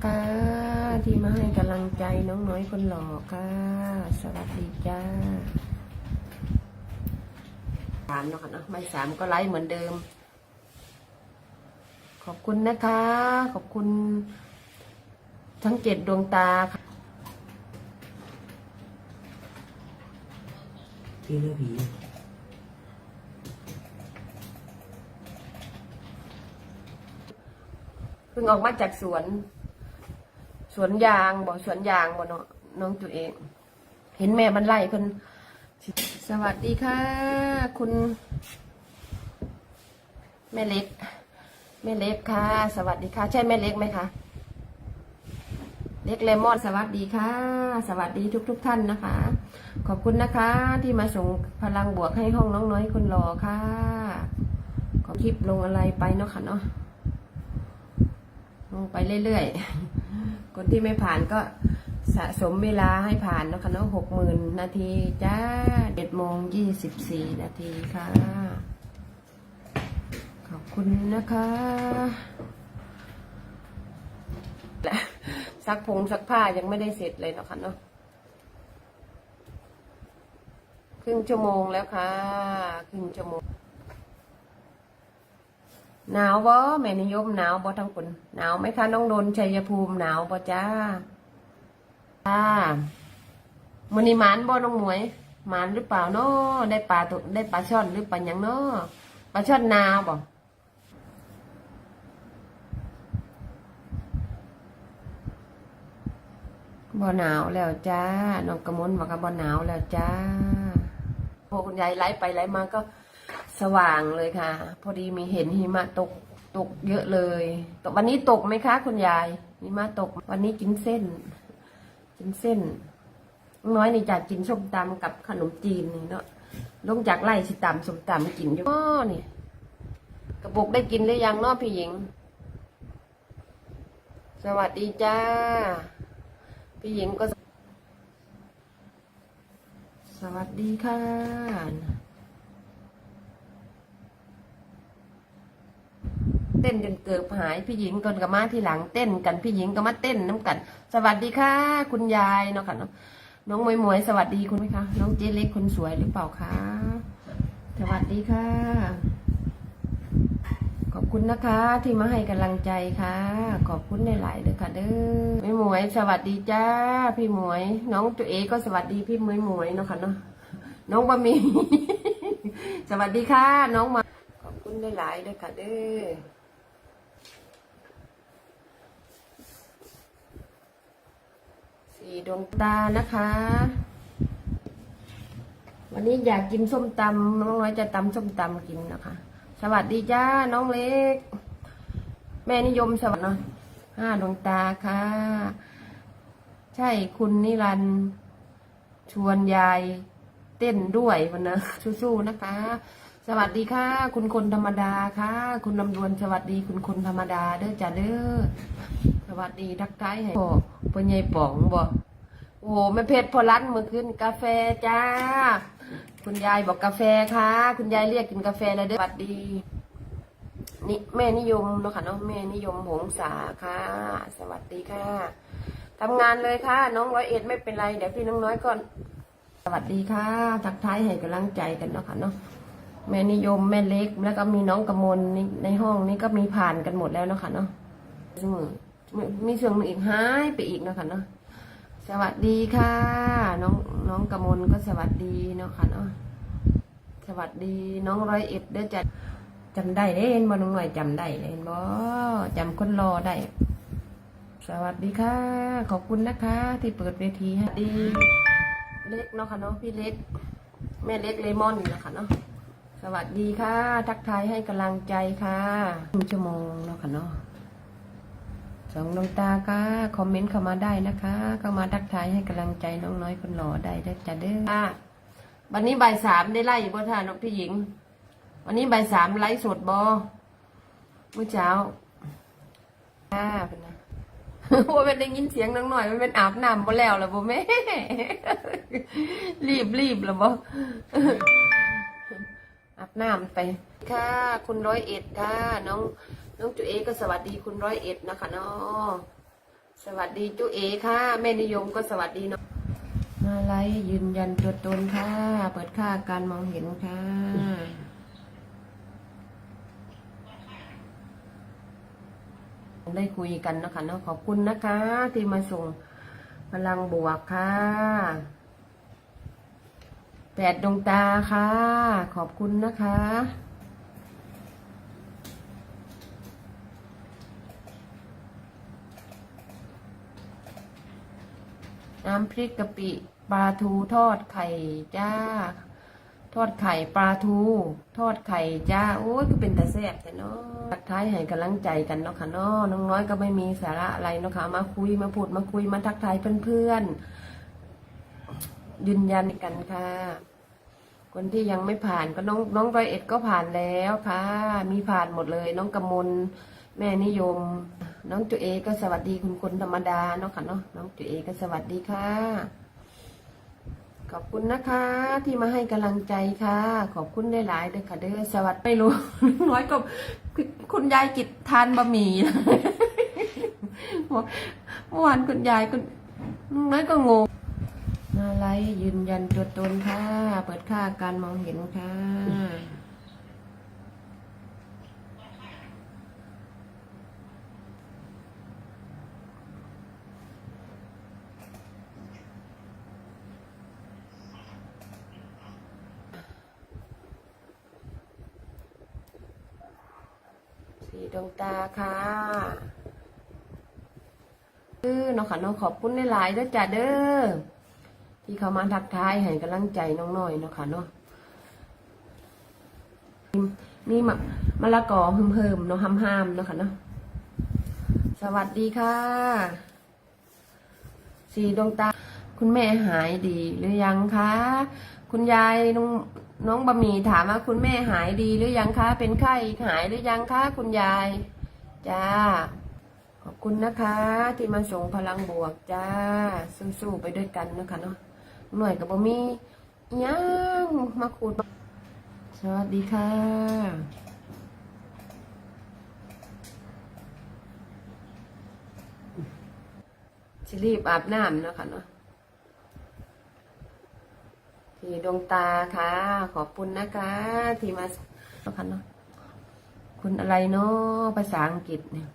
นะคะที่มาให้กำลังใจน้องน้อยคนหล่อค่ะ สวัสดีจ้าสามเนาะค่ะเนาะไม่สามก็ไลฟ์เหมือนเดิม ขอบคุณนะคะ ขอบคุณ ทั้งเจ็ดดวงตาค่ะที่เรื่องผีเพิ่งออกมาจากสวน สวนยางบ่สวนยางบ่เนาะน้องตัวเอง เห็นแม่มันไล่คนสวัสดีค่ะ คุณ แม่เล็ก แม่เล็กค่ะ สวัสดีค่ะ ใช่แม่เล็กไหมคะเล็กเลมอนสวัสดีค่ะ สวัสดีทุกทุกท่านนะคะ ขอบคุณนะคะ ที่มาส่งพลังบวกให้ห้องน้องน้อยคนรอค่ะ ขอคลิปลงอะไรไปเนาะค่ะเนาะลงไปเรื่อยๆ คนที่ไม่ผ่านก็สะสมเวลาให้ผ่านนะคะเนาะหกหมื่นนาทีจ้าเจ็ดโมงยี่สิบสี่นาทีค่ะ ขอบคุณนะคะและซักผงซักผ้ายังไม่ได้เสร็จเลยนะคะเนาะครึ่งชั่วโมงแล้วค่ะ ครึ่งชั่วโมง หนาวบ่แม่นิยมหนาวบ่ทั้งคนหนาวไหมคะน้องนนชัยภูมิหนาวบ่จ้าจ้ามื้อนี้หมานบ่น้องหมวยหมานหรือเปล่าเนาะได้ปลาตัวได้ปลาช่อนหรือปลาหยังเนาะปลาช่อนนาวบ่บ่หนาวแล้วจ้าน้องกระมนบอกว่าบ่หนาวแล้วจ้าพอคุณยายไล่ไปไล่มาก็ สว่างเลยค่ะ พอดีมีเห็นหิมะตกตกเยอะเลยตกวันนี้ตกไหมคะคุณยายหิมะตก วันนี้กินเส้น กินเส้น น้อยนี่จากกินส้มตำกับขนมจีนนี่เนาะลงจากไร่สิตำส้มตำกินอยู่อ๋อนี่กระปุกได้กินหรือยังเนาะพี่หญิง สวัสดีจ้า พี่หญิงก็ สวัสดีค่ะ เต้นจนเกือบหายพี่หญิงก่อนกับมาที่หลังเต้นกันพี่หญิงก็มาเต้นน้ำกัน สวัสดีค่ะ คุณยายเนาะค่ะเนาะน้องมวยมวยสวัสดีคุณไหมคะน้องเจเล็กคนสวยหรือเปล่าคะสวัสดีค่ะ ขอบคุณนะคะ ที่มาให้กำลังใจค่ะ ขอบคุณในหลายเลยค่ะเด้อม่หมวยสวัสดีจ้าพี่หมวย น้องตัวเอก็สวัสดีพี่หมวยหมวยเนาะค่ะเนาะน้องบะหมี่สวัสดีค่ะ น้องมาขอบคุณหลายเลยค่ะเด้อ ดวงตานะคะ วันนี้อยากกินส้มตำน้องน้อยจะตำส้มตำกินนะคะ สวัสดีจ้าน้องเล็ก แม่นิยมสวัสดีเนาะห้าดวงตาค่ะ ใช่คุณนิรันต์ชวนยายเต้นด้วยวันนะสู้ๆนะคะ สวัสดีค่ะ คุณคนธรรมดาค่ะ คุณลำดวนสวัสดีคุณคนธรรมดาเด้อจ้าเด้อ สวัสดีทักทายให้พ่อพ่อใหญ่ป๋องบ่โอ้โหแม่เพชรพอรันเมื่อคืนกาแฟจ้า คุณยายบอกกาแฟค่ะ คุณยายเรียกกินกาแฟแล้วเด้อสวัสดีนี่แม่นิยมเนาะค่ะเนาะแม่นิยมหงษาค่ะ สวัสดีค่ะทำงานเลยค่ะ น้องร้อยเอ็ดไม่เป็นไร เดี๋ยวพี่น้องน้อยก่อน สวัสดีค่ะ ทักทายให้กำลังใจกันเนาะค่ะเนาะแม่นิยมแม่เล็กแล้วก็มีน้องกระมลนี่ในห้องนี้ก็มีผ่านกันหมดแล้วเนาะค่ะเนาะมือ มีเสียงหนึ่งอีกหายไปอีกเนาะค่ะเนาะสวัสดีค่ะ น้องน้องกระมลก็สวัสดีเนาะค่ะเนาะสวัสดีน้องร้อยเอ็ดเด้อจะจำได้เด้เห็นบ่น้องหน่อยจำได้เห็นบ่จำคนรอได้ สวัสดีค่ะ ขอบคุณนะคะ ที่เปิดเวทีให้ดี เล็กเนาะค่ะเนาะพี่เล็ก แม่เล็กเลมอนนะคะเนาะสวัสดีค่ะ ทักทายให้กำลังใจค่ะครึ่งชั่วโมงเนาะค่ะเนาะ สองดวงตาค่ะคอมเมนต์เข้ามาได้นะคะเข้ามาทักทายให้กำลังใจน้องน้อยคนหล่อได้ได้จ้ะเด้อค่ะวันนี้บ่ายสามได้ไล่บ่ท่านน้องพี่หญิง วันนี้บ่ายสามไลฟ์สดบอเมื่อเช้าค่ะเป็นนะว่าเป็นได้ยินเสียงน้องหน่อยมันเป็นอาบน้ำบ่แล้วล่ะบ่แม่รีบรีบล้วบ่อาบน้ำไปค่ะ คุณร้อยเอ็ดค่ะน้อง น้องจุเอก็สวัสดีคุณร้อยเอ็ดนะคะเนาะวัสดีจุเอค่ะ แม่นิยมก็สวัสดีเนาะมาไลยืนยันตัวตนค่ะ เปิดค่าการมองเห็นค่ะ ได้คุยกันนะคะเนาะขอบคุณนะคะ ที่มาส่งพลังบวกค่ะแปดดวงตาค่ะ ขอบคุณนะคะ น้ำพริกกะปิปลาทูทอดไข่จ้า ทอดไข่ปลาทู ทอดไข่จ้า โอ้ยก็เป็นแต่แซ่บแต่เนาะทักทายให้กำลังใจกันเนาะค่ะเนาะน้องน้อยก็ไม่มีสาระอะไรเนาะค่ะ มาคุยมาพูดมาคุยมาทักทายเพื่อนๆ ยืนยันกันค่ะ คนที่ยังไม่ผ่านก็น้องน้องร้อยเอ็ดก็ผ่านแล้วค่ะ มีผ่านหมดเลย น้องกำมลแม่นิยม น้องจุเอก็สวัสดีคุณคนธรรมดาเนาะค่ะเนาะน้องจุเอก็สวัสดีค่ะ ขอบคุณนะคะ ที่มาให้กำลังใจค่ะ ขอบคุณได้หลายๆเลยค่ะเด้อสวัสดีไม่รู้น้อยก็คุณยายกิจทานบะหมี่เมื่อวานคุณยายคุณน้อยก็งงมาไลฟ์ยืนยันตัวตนค่ะ เปิดค่าการมองเห็นค่ะ สีดวงตาค่ะเออเนาะค่ะเนาะขอบคุณหลายๆด้อจ้าเด้อที่เขามาทักทายให้กำลังใจน้องหน่อยเนาะค่ะเนาะมีมะมะละกอเฮิมๆเนาะห้ามๆเนาะค่ะเนาะสวัสดีค่ะสีดวงตา คุณแม่หายดีหรือยังคะ คุณยายน้อง น้องบะหมี่ถามว่าคุณแม่หายดีหรือยังคะ เป็นไข้หายหรือยังคะ คุณยาย จ้า ขอบคุณนะคะ ที่มาส่งพลังบวกจ้า สู้ๆไปด้วยกันนะคะเนาะหน่วยกับบะหมี่อิหยังมาขูดมาสวัสดีค่ะสิรีบอาบน้ำเนาะคะเนาะ ที่ดวงตาค่ะ ขอบคุณนะคะ ที่มาเนาะคะเนาะคุณอะไรเนาะภาษาอังกฤษเนี่ย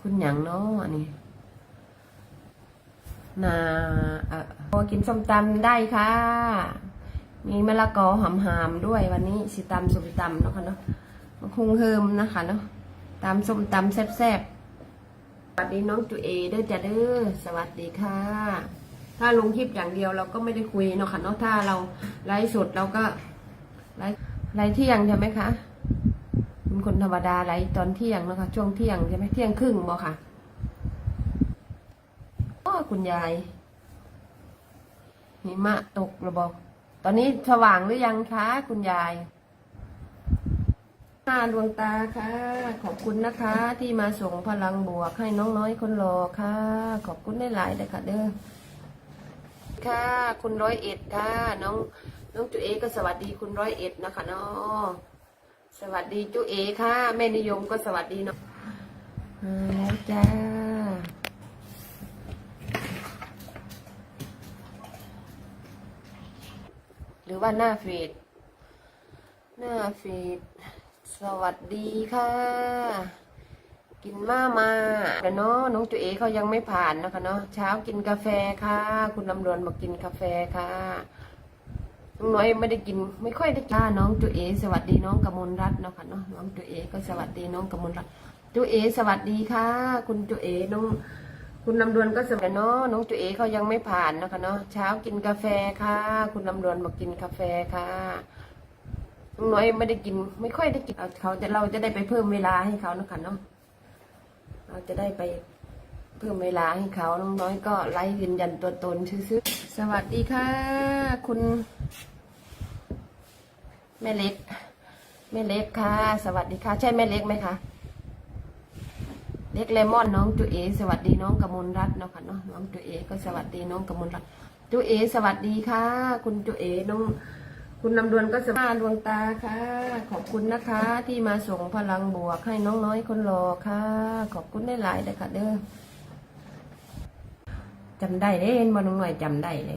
คุณหยังเนาะอันนี้นาเอะพอกินส้มตำได้ค่ะ มีมะละกอหอมๆด้วยวันนี้สิตำส้มตำเนาะค่ะเนาะมะคุงเฮิมนะคะเนาะตำส้มตำแซ่บๆสวัสดีน้องจุเอเด้อจ้ะเด้อสวัสดีค่ะ ถ้าลงคลิปอย่างเดียวเราก็ไม่ได้คุยเนาะค่ะเนาะถ้าเราไลฟ์สดเราก็ไลฟ์ไลฟ์เที่ยงใช่ไหมคะเป็นคนธรรมดาไลฟ์ตอนเที่ยงเนาะคะช่วงเที่ยงใช่ไหมเที่ยงครึ่งบอค่ะอ้คุณยายหิมะตกระบอก ตอนนี้สว่างหรือยังคะคุณยายค่ะดวงตาค่ะ ขอบคุณนะคะ ที่มาส่งพลังบวกให้น้องน้อยคนรอค่ะ ขอบคุณได้หลายเลยค่ะเด้อ ค่ะ คุณร้อยเอ็ดค่ะ น้องน้องจุเอก็สวัสดีคุณร้อยเอ็ดนะคะเนาะสวัสดีจุเอค่ะแม่นิยมก็สวัสดีเนาะมาแล้วจ้าหรือว่าหน้าเฟดหน้าเฟดสวัสดีค่ะ กินมามาแต่เนาะน้องจุเอเขายังไม่ผ่านนะคะเนาะเช้ากินกาแฟค่ะ คุณลำดวนบอกกินกาแฟค่ะน้องน้อยไม่ได้กิน ไม่ค่อยได้กินน้องจุเอสวัสดีน้องกมลรัตน์เนาะค่ะเนาะน้องจุเอก็สวัสดีน้องกมลรัตน์จุเอสวัสดีค่ะ คุณจุเอน้องคุณลำดวนก็สวัสดีเนาะน้องจุเอเขายังไม่ผ่านนะคะเนาะเช้ากินกาแฟค่ะ คุณลำดวนบอกกินกาแฟค่ะน้องน้อยไม่ได้กิน ไม่ค่อยได้กินเอาเขาจะเราจะได้ไปเพิ่มเวลาให้เขานะคะเนาะ เราจะได้ไปเพิ่มเวลาให้เขาน้องน้อยก็ไล่ยืนยันตัวตนซื่อสวัสดีค่ะ คุณ แม่เล็ก แม่เล็กค่ะ สวัสดีค่ะ ใช่แม่เล็กไหมคะเล็กเลมอนน้องจุเอ สวัสดีน้องกมลรัตน์เนาะค่ะเนาะน้องจุเอ ก็สวัสดีน้องกมลรัตน์จุเอ สวัสดีค่ะ คุณจุเอน้อง คุณนำดวนก็สมาดวงตาค่ะ ขอบคุณนะคะที่มาส่งพลังบวกให้น้องน้อยคนรอค่ะ ขอบคุณได้หลายเลยค่ะเด้อจำได้เด้เห็นบ่น้องหน่อยจำได้เลย